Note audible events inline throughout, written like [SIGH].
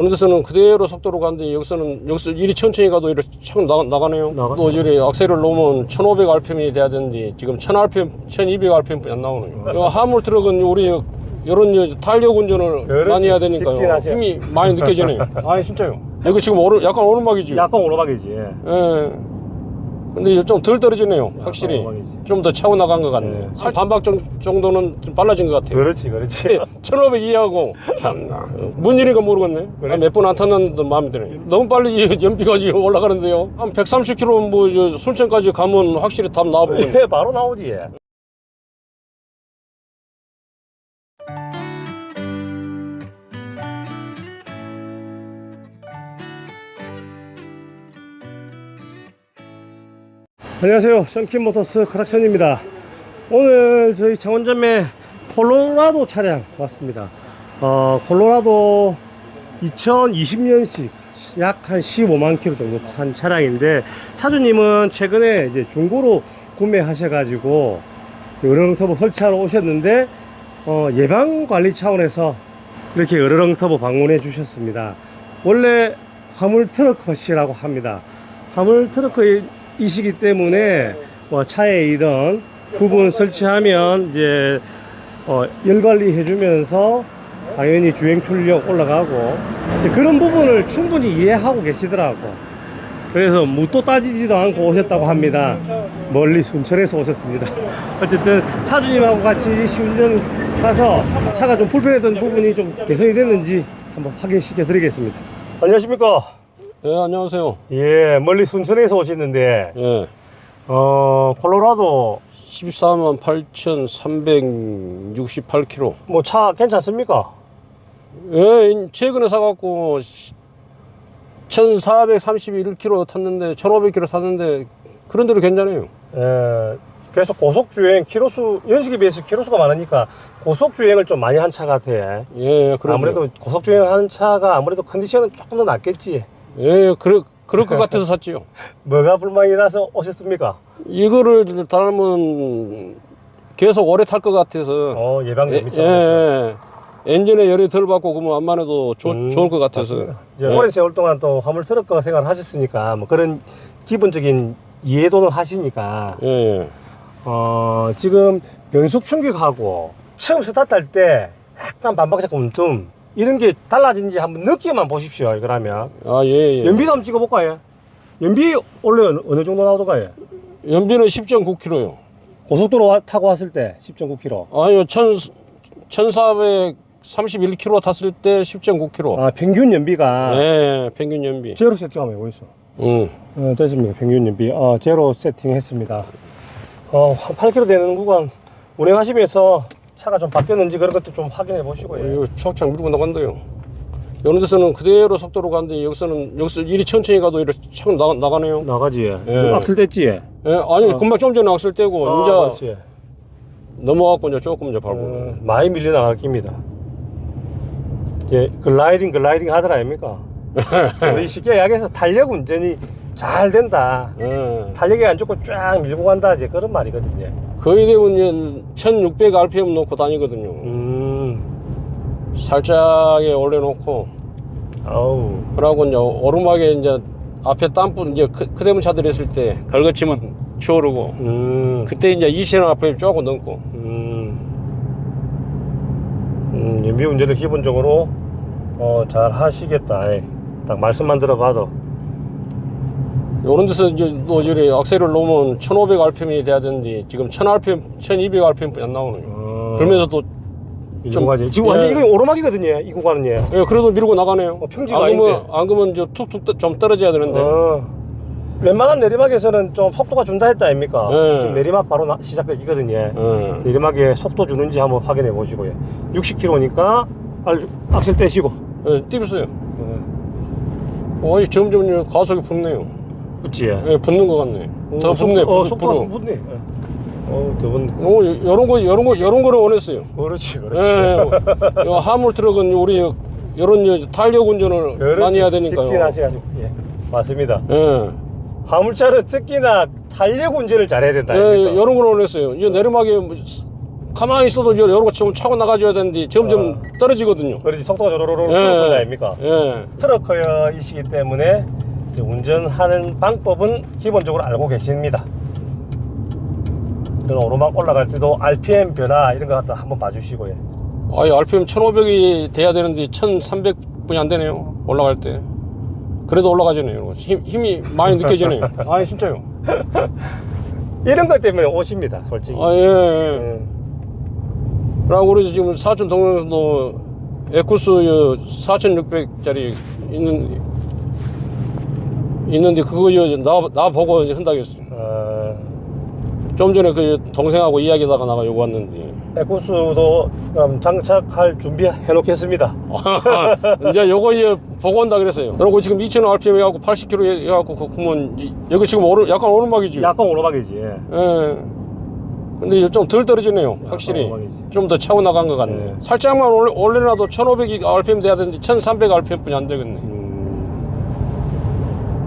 어느 데서는 그대로 속도로 가는데 여기서는 여기서 이리 천천히 가도 이렇게 착 나가, 나가네요. 나가- 또 이리 악셀을 놓으면 1500 rpm이 돼야 되는데 지금 1000 rpm, 1200 rpm 안 나오네요. 이 화물 트럭은 우리 이런 탄력 운전을. 많이 해야 되니까요. 직진하셔야 힘이 많이 느껴지네요. [LAUGHS] 아니 진짜요. 여기 지금 오르, 약간 오르막이지. 약간 오르막이지. 예. 예. 근데 이제 좀 덜 떨어지네요. 확실히. 오르막이지. 좀 더 차고 나간 것 같네. 네. 살 반박 정- 정도는 좀 빨라진 것 같아요. 그렇지, 그렇지. 1500 이하고 참나 뭔 일인가 모르겠네 그래? 몇 번 안 탔는데 마음에 드네 너무 빨리 이 연비가 올라가는데요 한 130km 뭐저 순천까지 가면 확실히 답 나와보겠네 예, 바로 나오지. 예. 안녕하세요. 션킨 모터스 크락션입니다. 오늘 저희 창원점에 콜로라도 차량 왔습니다. 어, 콜로라도 2020년식 약 한 15만 킬로 정도 찬 차량인데 차주님은 최근에 이제 중고로 구매하셔 가지고 으르렁 터보 설치하러 오셨는데 어, 예방 관리 차원에서 이렇게 으르렁 터보 방문해 주셨습니다. 원래 화물 트럭 컷이라고 합니다. 화물 트럭컷 이시기 때문에 뭐 차에 이런 부분 설치하면 이제 어, 열 관리 해주면서 당연히 주행 출력 올라가고 그런 부분을 충분히 이해하고 계시더라고. 그래서 묻도 따지지도 않고 오셨다고 합니다. 멀리 순천에서 오셨습니다. [LAUGHS] 어쨌든 차주님하고 같이 시운전 가서 차가 좀 불편했던 부분이 좀 개선이 됐는지 한번 확인시켜 드리겠습니다. 안녕하십니까? 예 안녕하세요 예, 멀리 순천에서 오시는데, 예 어, 콜로라도 14만 8,368km 뭐 차 괜찮습니까? 예 최근에 사갖고 1,431km 탔는데 1,500km 탔는데 그런 대로 괜찮아요 예, 그래서 고속 주행 키로수 연식에 비해서 키로수가 많으니까 고속 주행을 좀 많이 한 차 같아. 예 그래서 아무래도 고속 주행하는 차가 아무래도 컨디션은 조금 더 낫겠지. 예 그래 그럴 것 같아서 샀지요 [LAUGHS] 뭐가 불만이라서 오셨습니까? 이거를 달면 계속 오래 탈 것 같아서 어 예방 예, 예, 예. 엔진에 열이 덜 받고 그러면 안만 해도 좋- 음, 좋을 것 같아서 맞습니다. 이제 예. 오랜 세월 동안 또 화물 트럭과 생활을 하셨으니까 뭐 그런 기본적인 이해도는 하시니까 예, 예. 어 지금 변속 충격하고 처음 스타트 할 때 약간 반박자 움뜸 이런 게 달라진지 한번 느끼만 보십시오. 이거라면 아, 예, 예. 연비도 한번 찍어볼까 요 연비 원래 어느, 정도 나오던가 요 연비는 10.9km요. 고속도로 와- 타고 왔을 때 10.9km. 아니요, 1,431km 탔을 때 10.9km. 아 평균 연비가 예, 평균 연비. 제로 세팅 한번 해보겠어. 응. 어, 됐습니다. 평균 연비. 어, 제로 세팅했습니다. 어, 한 8km 되는 구간 운행하시면서 차가 좀 바뀌었는지 그런 것도 좀 확인해 보시고 요. 이거 추악창 밀고 나간대요. 어느 데서는 그대로 속도로 가는데 여기서는 여기서 이리 천천히 가도 이렇게 착 나가, 나가네요. 나가지. 예. 좀 악셀 뗐지. 예, 아니 금방 좀 전에 왔을 때고 아, 이제 그렇지. 넘어갔고 이제 조금 이제 밟고. 어, 많이 밀려 나갈 깁니다. 이제 글라이딩 글라이딩 하더라 아닙니까? [LAUGHS] 우리 쉽게 이야기해서 탄력 운전이 잘 된다. 예. 탄력이 안 좋고 쫙 밀고 간다 이제 그런 말이거든요. 거의 대부분 1600 rpm 놓고 다니거든요. 음, 살짝에 올려놓고. 아우, 그러고 이제 오르막에 이제 앞에 땀불 이제 크, 크대문 차들이 있을 때 걸거치면 추오르고. 음, 그때 이제 2000 rpm 조금 넘고. 음, 음, 연비 운전을 기본적으로 어, 잘 하시겠다. 예. 딱 말씀만 들어봐도 이런 데서 이제 또 저리 악셀을 놓으면 1500 rpm이 돼야 되는데 지금 1000 rpm, 1200 rpm 안 나오네요. 어, 그러면서 또이 좀- 구간이 지금 예. 완전 이거 오르막이거든요. 이 구간은 예. 예, 그래도 밀고 나가네요. 어, 평지가 안 그러면 아닌데. 안 그러면 저 툭툭 떠- 좀 떨어져야 되는데. 어, 웬만한 내리막에서는 좀 속도가 준다 했다 아닙니까? 예. 지금 내리막 바로 나- 시작되기거든요. 예. 내리막에 속도 주는지 한번 확인해 보시고요. 60km니까 악셀 떼시고. 예, 띄었어요. 어, 어, 점점 이제 가속이 붙네요. 붙지. 예. 예, 붙는 것 같네. 더 속- 붙네. 어, 붙- 속도가. 좀 붙네. 예. 어, 더 붙네. 어, 이런 거, 이런 거, 이런 거를 원했어요. 그렇지, 그렇지. 예, 요 화물 트럭은 우리 이런 이제 탄력 운전을 그렇지. 많이 해야 되니까요. 직진하셔가지고. 예. 맞습니다. 예, 화물차는 특히나 탄력 운전을 잘해야 된다. 예, 아닙니까? 이런 걸 원했어요. 이제 내리막에 뭐 가만히 있어도 저 여러 좀 차고 나가줘야 되는데 점점 어. 떨어지거든요. 그렇지 속도가 조로로로 예. 거 아닙니까? 예. 트럭커이시기 때문에 이제 운전하는 방법은 기본적으로 알고 계십니다. 그런 오르막 올라갈 때도 RPM 변화 이런 거 한번 봐주시고요. 아이 RPM 1,500이 돼야 되는데 1,300분이 안 되네요. 올라갈 때. 그래도 올라가잖아요. 힘, 힘이 많이 느껴지네요. [LAUGHS] 아 진짜요. 이런 것 때문에 오십니다, 솔직히. 아 예. 예. 음. 그리고 그래서 지금 사천 동영에서도 에쿠스 4,600짜리 있는 있는데 그거 나, 나 보고 한다겠어요. 어, 좀 전에 그 동생하고 이야기하다가 나가 요거 왔는데 에쿠스도 그럼 장착할 준비 해놓겠습니다. [LAUGHS] 이제 요거 이제 보고 온다 그랬어요. 그리고 지금 2,000 RPM 해갖고 80km 해갖고 그- 그러면 이- 여기 지금 오르, 약간 오르막이지. 약간 오르막이지. 예. 근데 좀 덜 떨어지네요. 확실히. 좀 더 차고 나간 것 같네. 네. 살짝만 올려, 올려놔도 1,500 RPM 돼야 되는데 1,300 RPM 뿐이 안 되겠네. 음.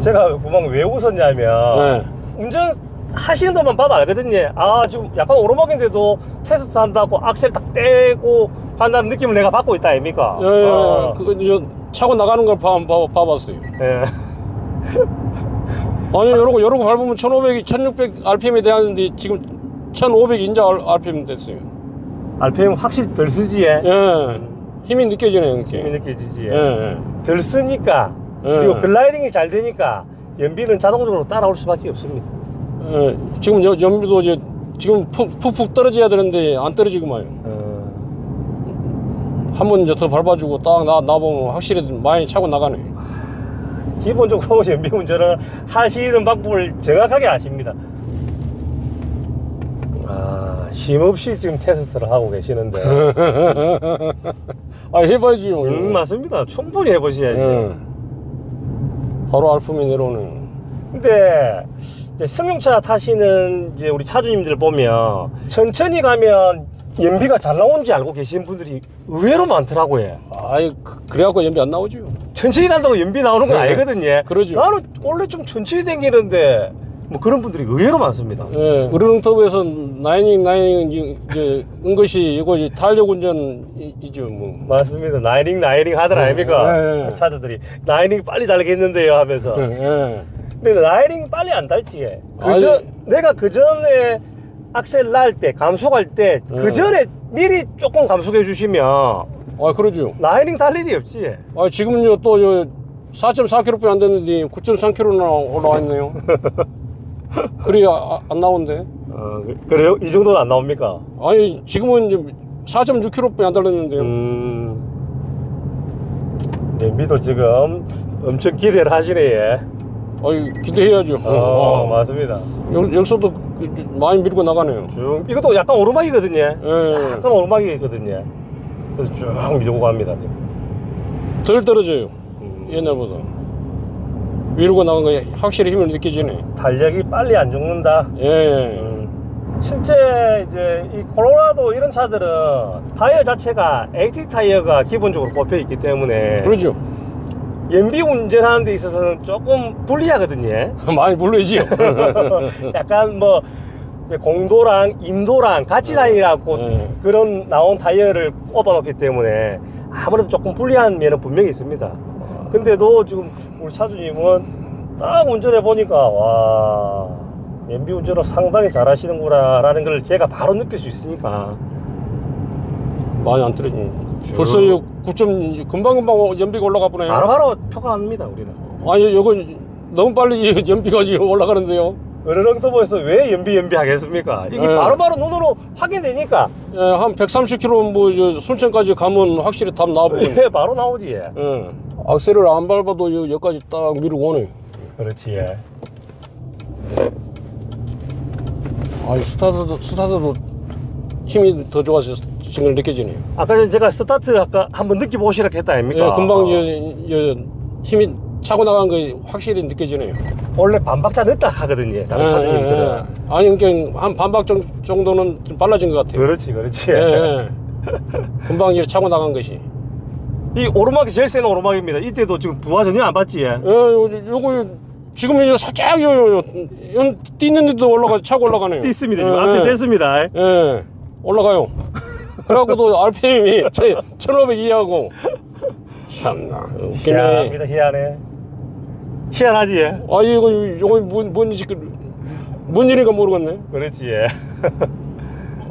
제가 그만 왜 웃었냐면 네. 운전 하시는 것만 봐도 알거든요. 아 지금 약간 오르막인데도 테스트 한다고 악셀 딱 떼고 간다는 느낌을 내가 받고 있다 아닙니까? 예, 예, 어. 그거 이제 차고 나가는 걸 봐, 봐, 봐봤어요. 예. [LAUGHS] 아니, 요러고, 요러고 밟으면 1,500이, 1,600 RPM이 하는데 지금 1,500 인자 RPM 됐어요. RPM 확실히 덜 쓰지. 예. 예. 힘이 느껴지네요, 이렇게. 힘이 느껴지지. 예, 예. 덜 쓰니까 예. 그리고 글라이딩이 잘 되니까 연비는 자동적으로 따라올 수밖에 없습니다. 예. 지금 저 연비도 이제 지금 푹, 푹푹 떨어져야 되는데 안 떨어지구만요. 어, 한번 이제 더 밟아주고 딱 나, 나보면 확실히 많이 차고 나가네. 기본적으로 [LAUGHS] 연비 운전을 하시는 방법을 정확하게 아십니다. 아, 쉼없이 지금 테스트를 하고 계시는데. [LAUGHS] 아, 해봐야지요. 음, 맞습니다. 충분히 해보셔야지. 예. 바로 알품이 내려오네. 근데 이제 승용차 타시는 이제 우리 차주님들 보면 천천히 가면 연비가 잘 나오는지 알고 계시는 분들이 의외로 많더라고요. 아이, 그- 그래갖고 연비 안 나오죠. 천천히 간다고 연비 나오는 건 아니거든요. 그러죠. 나는 원래 좀 천천히 다니는데 뭐 그런 분들이 의외로 많습니다. 예. 으르릉터브에서 나이닝, 나이닝, 이제, 은것이 이거 이제 탄력 운전이죠, 뭐. 맞습니다. 나이닝 나이닝 하더라 네, 아닙니까? 네, 네. 차주들이 나이닝 빨리 달겠는데요 하면서. 예, 예. 근데 나이닝 빨리 안 달지. 그전 내가 그 전에 악셀 날 때 감속할 때그 네. 전에 미리 조금 감속해 주시면 아, 그러죠. 나이닝 달 일이 없지. 아, 지금요, 또, 저, 4.4km뿐이 안 됐는데 9.3km나 올라와 있네요. [LAUGHS] 그래, 아, 안 나온대. 어, 그- 그래요? 이 정도는 안 나옵니까? 아니, 지금은 이제 4.6km뿐이 안 달렸는데요. 음. 연비도 지금 엄청 기대를 하시네. 예. 아이, 기대해야죠. 어, 맞습니다. 여, 여기서도 그- 많이 밀고 나가네요. 쭉 이것도 약간 오르막이거든요. 예. 약간 오르막이거든요. 그래서 쭉 밀고 갑니다 지금. 덜 떨어져요. 음. 옛날보다. 밀고 나간 거 확실히 힘을 느껴지네. 달력이 빨리 안 죽는다. 예. 음. 실제 이제 이 콜로라도 이런 차들은 타이어 자체가 AT 타이어가 기본적으로 꼽혀 있기 때문에 그러죠. 연비 운전하는 데 있어서는 조금 불리하거든요. [LAUGHS] 많이 불러야지요. [LAUGHS] 약간 뭐 공도랑 임도랑 같이 다니라고 네. 그런 나온 타이어를 꼽아놓기 때문에 아무래도 조금 불리한 면은 분명히 있습니다. 근데도 지금 우리 차주님은 딱 운전해 보니까 와 연비 운전을 상당히 잘하시는구나 라는 걸 제가 바로 느낄 수 있으니까 많이 안 떨어지네. 벌써 9점 금방금방 연비가 올라가 보네. 바로바로 표가 납니다 우리는. 아니, 이거 너무 빨리 [LAUGHS] 연비가 올라가는데요. 으르렁터보에서 왜 연비 연비 하겠습니까? 이게 네. 바로바로 눈으로 확인되니까 예, 한 130km 뭐저 순천까지 가면 확실히 답 나와보거든요. 왜 [LAUGHS] 바로 나오지? 예. 악셀을 안 밟아도 여- 여기까지 딱 밀고 오네. 그렇지. 예. 아니, 스타트도, 스타트도 힘이 더 좋아서 지금 느껴지네요. 아까 전에 제가 스타트 아까 한번 느껴보시라 했다 아닙니까? 예, 금방 저, 저 힘이 차고 나간 거 확실히 느껴지네요. 원래 반박자 늦다 하거든요. 다른 예, 차주님들은. 예, 예. 아니, 그러니까 한 반박 정- 정도는 좀 빨라진 것 같아요. 그렇지, 그렇지. 예, 예. [LAUGHS] 금방 이제 차고 나간 것이. 이 오르막이 제일 센 오르막입니다. 이때도 지금 부하 전혀 안 받지. 예. 예, 요, 요거 지금 이제 살짝 요, 요, 요, 연 뛰는데도 올라가 차고 올라가네요. [LAUGHS] 띄습니다. 지금 예, 악셀 예. 뗐습니다. 예. 올라가요. 그래갖고도 [LAUGHS] RPM이 1500 이하고 참나 웃기네. 희한합니다 희한해 희한하지 예? 아 이거 이거 뭔, 뭔, 일- 뭔 일인가 모르겠네. 그렇지 [LAUGHS] 예.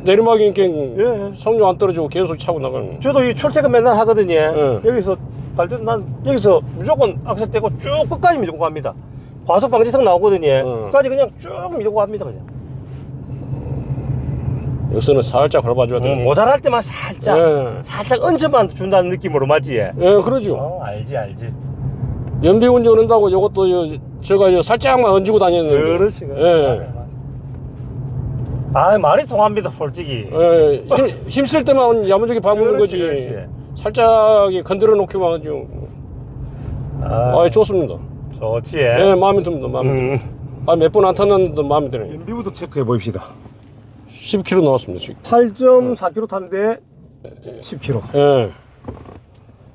내리막이니까 예. 성류 안 떨어지고 계속 차고 나가는. 저도 이 출퇴근 맨날 하거든요 예. 여기서 갈때난 여기서 무조건 악셀 떼고 쭉 끝까지 밀고 갑니다 과속 방지턱 나오거든요 응. 끝까지 그냥 쭉 밀고 갑니다 그냥 여기서는 살짝 밟아줘야 돼. 음, 모자랄 때만 살짝 예. 살짝 얹어만 준다는 느낌으로 맞지 예? 예, 그러죠. 어 알지 알지 연비 운전 한다고 이것도 요- 제가 요 살짝만 얹고 다녔는데. 그렇지 그렇지 예. 맞아 맞아 아 말이 통합니다 솔직히 예, 힘, 힘쓸 때만 야무지게 밟는 그렇지, 거지. 그렇지. 살짝 건드려 놓기만 하죠. 아, 아, 좋습니다. 좋지 예, 예? 마음에 듭니다. 마음에 음. 듭니다. 아, 몇번안 탔는데 마음에 드네요. 연비부터 체크해 보입시다 10km 나왔습니다, 지금. 8.4km 탔는데 10km 예.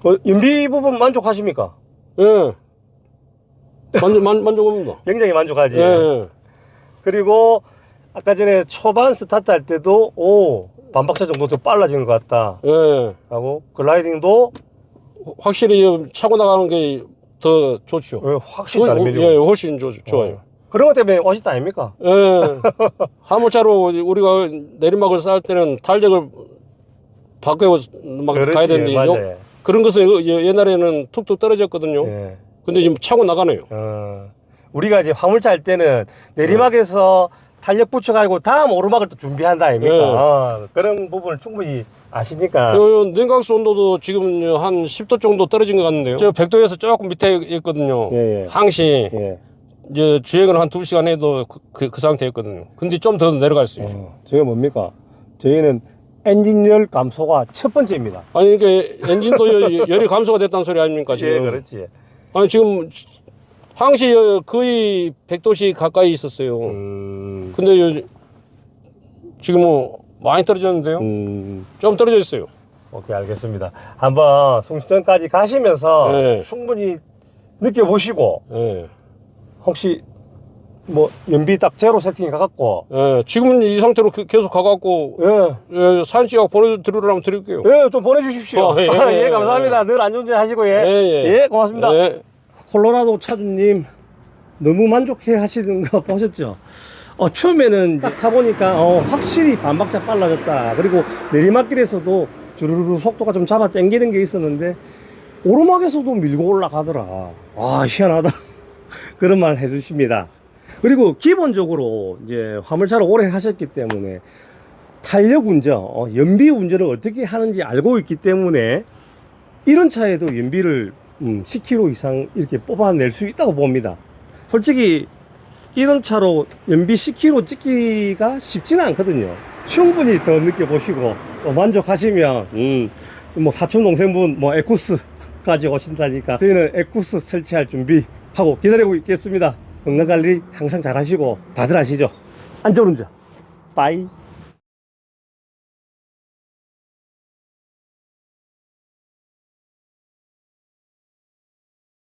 어, 연비 부분 만족하십니까? 예. 만족, 만, 만족합니다. [LAUGHS] 굉장히 만족하지 예. 예. 그리고 아까 전에 초반 스타트 할 때도 오 반박자 정도 더 빨라지는 것 같다 예. 하고 글라이딩도 확실히 이 차고 나가는 게 더 좋죠. 어, 확실히 잘 밀리고 예, 훨씬 좋, 좋아요. 그런 것 때문에 멋있다 아닙니까? 예. [LAUGHS] 화물차로 우리가 내리막을 쌓을 때는 탄력을 바꿔 막 그렇지, 가야 되는데 맞아요. 요- 그런 것은 요- 옛날에는 툭툭 떨어졌거든요. 예. 근데 지금 차고 나가네요. 어, 우리가 이제 화물차 할 때는 내리막에서 탄력 붙여가지고 다음 오르막을 또 준비한다 아닙니까? 예. 어, 그런 부분을 충분히 아시니까 요, 요 냉각수 온도도 지금 한 10도 정도 떨어진 것 같은데요. 저 100도에서 조금 밑에 있거든요. 예, 예. 항시 예. 이제 주행을 한 2시간 해도 그, 그, 그 상태였거든요. 근데 좀 더 내려가 있어요. 어, 저게 뭡니까? 저희는 엔진열 감소가 첫 번째입니다. 아니 이게 엔진도 여- 열이 감소가 됐다는 소리 아닙니까 [LAUGHS] 지금? 예, 그렇지. 아니 지금 항시 여- 거의 100도씨 가까이 있었어요. 음, 근데 요, 지금 뭐 많이 떨어졌는데요. 음, 좀 떨어져 있어요. 오케이 알겠습니다. 한번 송수전까지 가시면서 네. 충분히 느껴보시고 예. 혹시 뭐 연비 딱 제로 세팅이 가갖고 예. 지금은 이 상태로 그- 계속 가갖고 예, 예, 사진 찍어 보내드리라면 드릴게요. 예, 좀 보내주십시오. 어, 예, [LAUGHS] 예, 예, 감사합니다. 늘 안전운전 하시고, 예. 예, 예. 예, 고맙습니다. 예. 콜로라도 차주님, 너무 만족해 하시는 거 [LAUGHS] 보셨죠? 어, 처음에는 딱 타보니까, 어, 확실히 반박자 빨라졌다. 그리고 내리막길에서도 주르르 속도가 좀 잡아 당기는 게 있었는데, 오르막에서도 밀고 올라가더라. 와, 희한하다. [LAUGHS] 그런 말 해주십니다. 그리고 기본적으로 이제 화물차를 오래 하셨기 때문에 탄력 운전, 어, 연비 운전을 어떻게 하는지 알고 있기 때문에 이런 차에도 연비를 음, 10km 이상 이렇게 뽑아낼 수 있다고 봅니다. 솔직히 이런 차로 연비 10km 찍기가 쉽지는 않거든요. 충분히 더 느껴보시고 또 만족하시면 음, 뭐 사촌 동생분 뭐 에쿠스까지 [LAUGHS] 오신다니까 저희는 에쿠스 설치할 준비하고 기다리고 있겠습니다. 건강관리 항상 잘 하시고 다들 하시죠. 안전 운전. 빠이.